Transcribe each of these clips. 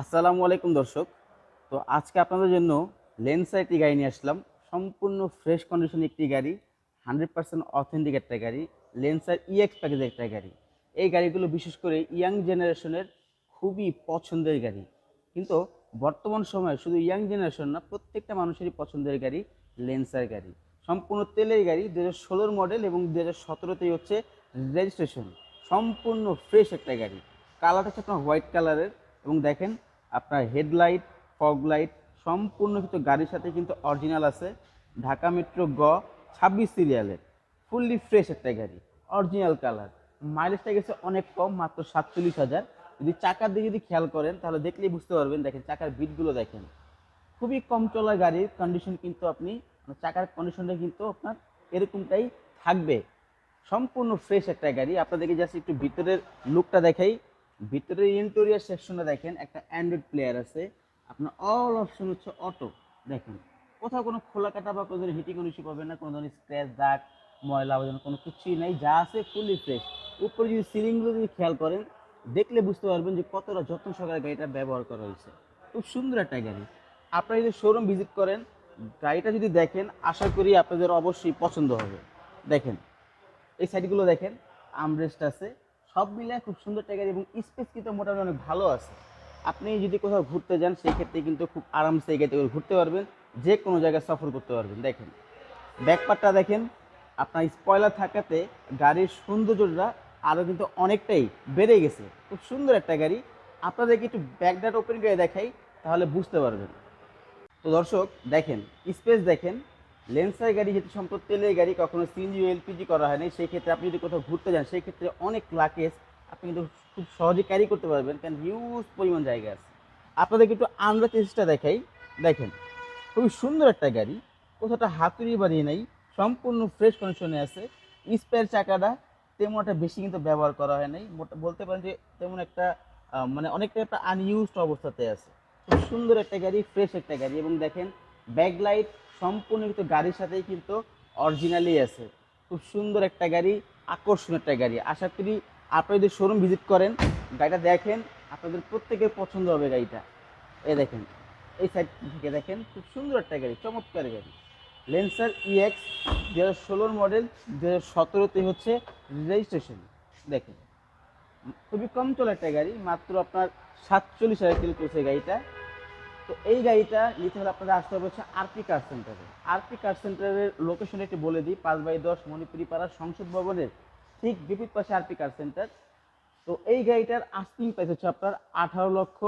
আসসালামু আলাইকুম দর্শক। তো আজকে আপনাদের জন্য লেন্সা একটি গাড়ি নিয়ে আসলাম। সম্পূর্ণ ফ্রেশ কন্ডিশন একটি গাড়ি, হান্ড্রেড পার্সেন্ট অথেন্টিক একটা গাড়ি লেন্সার ইএক্স প্যাকেজের একটা গাড়ি। এই গাড়িগুলো বিশেষ করে ইয়াং জেনারেশনের খুবই পছন্দের গাড়ি। কিন্তু বর্তমান সময়ে শুধু ইয়াং জেনারেশন না, প্রত্যেকটা মানুষেরই পছন্দের গাড়ি লেন্সার গাড়ি। সম্পূর্ণ তেলের গাড়ি দু হাজার ষোলোর মডেল এবং দু হাজার সতেরোতেই হচ্ছে রেজিস্ট্রেশন সম্পূর্ণ ফ্রেশ একটা গাড়ি। কালারটা হচ্ছে আপনার হোয়াইট কালারের এবং দেখেন আপনার হেডলাইট ফগ লাইট সম্পূর্ণ কিন্তু গাড়ির সাথে কিন্তু অরিজিনাল আছে। ঢাকা মেট্রো গ, ছাব্বিশ সিরিয়ালের, ফুললি ফ্রেশ একটা গাড়ি, অরিজিনাল কালার। মাইলেজটা গেছে অনেক কম, মাত্র সাতচল্লিশ হাজার। যদি চাকার দিকে যদি খেয়াল করেন, তাহলে দেখলেই বুঝতে পারবেন, দেখেন চাকার বিটগুলো দেখেন। খুবই কম চলা গাড়ির কন্ডিশন কিন্তু আপনি মানে চাকার কন্ডিশনটা কিন্তু আপনার এরকমটাই থাকবে। সম্পূর্ণ ফ্রেশ একটা গাড়ি। আপনাদেরকে জাস্ট একটু ভিতরের লুকটা দেখাই। ভিতরের ইন্টেরিয়ার সেকশনে দেখেন একটা অ্যান্ড্রয়েড প্লেয়ার আছে। আপনার অল অপশন হচ্ছে অটো দেখেন, কোথাও কোনো খোলা কাটা বা কোনো ধরনের হিটিং ইস্যু পাবেন না, কোনো ধরনের স্ক্র্যাচ দাগ, ময়লা আবর্জনা কোনো কিছুই নাই, যা আছে ফুললি ফ্রেশ উপরে যদি সিলিংগুলো যদি খেয়াল করেন, দেখলে বুঝতে পারবেন যে কতটা যত্ন সহকারে গাড়িটা ব্যবহার করা হয়েছে। খুব সুন্দর একটা গাড়ি। আপনারা যদি শোরুম ভিজিট করেন, গাড়িটা যদি দেখেন, আশা করি আপনাদের অবশ্যই পছন্দ হবে। দেখেন, এই সাইডগুলো দেখেন আমরেস্ট আছে। সব মিলে খুব সুন্দর গাড়ি এবং স্পেস কিন্তু মোটামুটি অনেক ভালো আছে। আপনি যদি কোথাও ঘুরতে যান সেই ক্ষেত্রে কিন্তু খুব আরামসে এই গাড়িতে ঘুরতে পারবেন। যে কোনো জায়গায় সফর করতে পারবেন। দেখেন ব্যাকপারটা দেখেন, আপনার স্পয়লার থাকাতে গাড়ির সৌন্দর্যটা আরও কিন্তু অনেকটাই বেড়ে গেছে। খুব সুন্দর একটা গাড়ি। আপনাদেরকে একটু ব্যাকডাট ওপেন করে দেখাই, তাহলে বুঝতে পারবেন। তো দর্শক, দেখেন স্পেস দেখেন লেন্সার গাড়ি যেহেতু সম্পদ তেলের গাড়ি, কখনো সিএনজি এলপিজি করা হয়নি সেই ক্ষেত্রে আপনি যদি কোথাও ঘুরতে যান সেই ক্ষেত্রে অনেক লাকেজ আপনি কিন্তু খুব সহজে ক্যারি করতে পারবেন, কারণ হিউজ পরিমাণ জায়গা আছে। আপনাদেরকে একটু আন্ডার চেষ্টা দেখাই। দেখেন, খুবই সুন্দর একটা গাড়ি কোথাওটা হাতুড়ি বাড়িয়ে নেই, সম্পূর্ণ ফ্রেশ কন্ডিশনে আছে। স্পেয়ার চাকাটা তেমন একটা বেশি কিন্তু ব্যবহার করা হয় নাই। বলতে পারেন যে তেমন একটা মানে অনেকটা একটা আনইউজড অবস্থাতে আছে। খুব সুন্দর একটা গাড়ি ফ্রেশ একটা গাড়ি এবং দেখেন ব্যাকলাইট সম্পূর্ণ কিন্তু গাড়ির সাথেই কিন্তু অরিজিনালি আছে। খুব সুন্দর একটা গাড়ি আকর্ষণ একটা গাড়ি। আশা করি আপনারা যদি শোরুম ভিজিট করেন, গাড়িটা দেখেন, আপনাদের প্রত্যেকের পছন্দ হবে গাড়িটা। এ দেখেন, এই সাইড থেকে দেখেন, খুব সুন্দর একটা গাড়ি, চমৎকার গাড়ি। লেন্সার ইএক্স দু হাজার ষোলোর মডেল দু হাজার সতেরোতে হচ্ছে রেজিস্ট্রেশন দেখেন, খুবই কম চলা একটা গাড়ি, মাত্র আপনার সাতচল্লিশ হাজার কিলো চলছে গাড়িটা। তো এই গাড়িটা নিতে হলে আপনাদের আসতে হবে হচ্ছে আরপি কার সেন্টারে আরপি কার সেন্টারের লোকেশন একটু বলে দিই, পাঁচ বাই দশ মণিপুরি পাড়া সংসদ ভবনের ঠিক বিপরীত পাশে আরপি কার সেন্টার তো এই গাড়িটার আস্তিং প্রাইস হচ্ছে আপনার আঠারো লক্ষ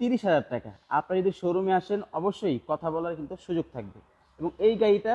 তিরিশ হাজার টাকা। আপনারা যদি শোরুমে আসেন, অবশ্যই কথা বলার কিন্তু সুযোগ থাকবে। এবং এই গাড়িটা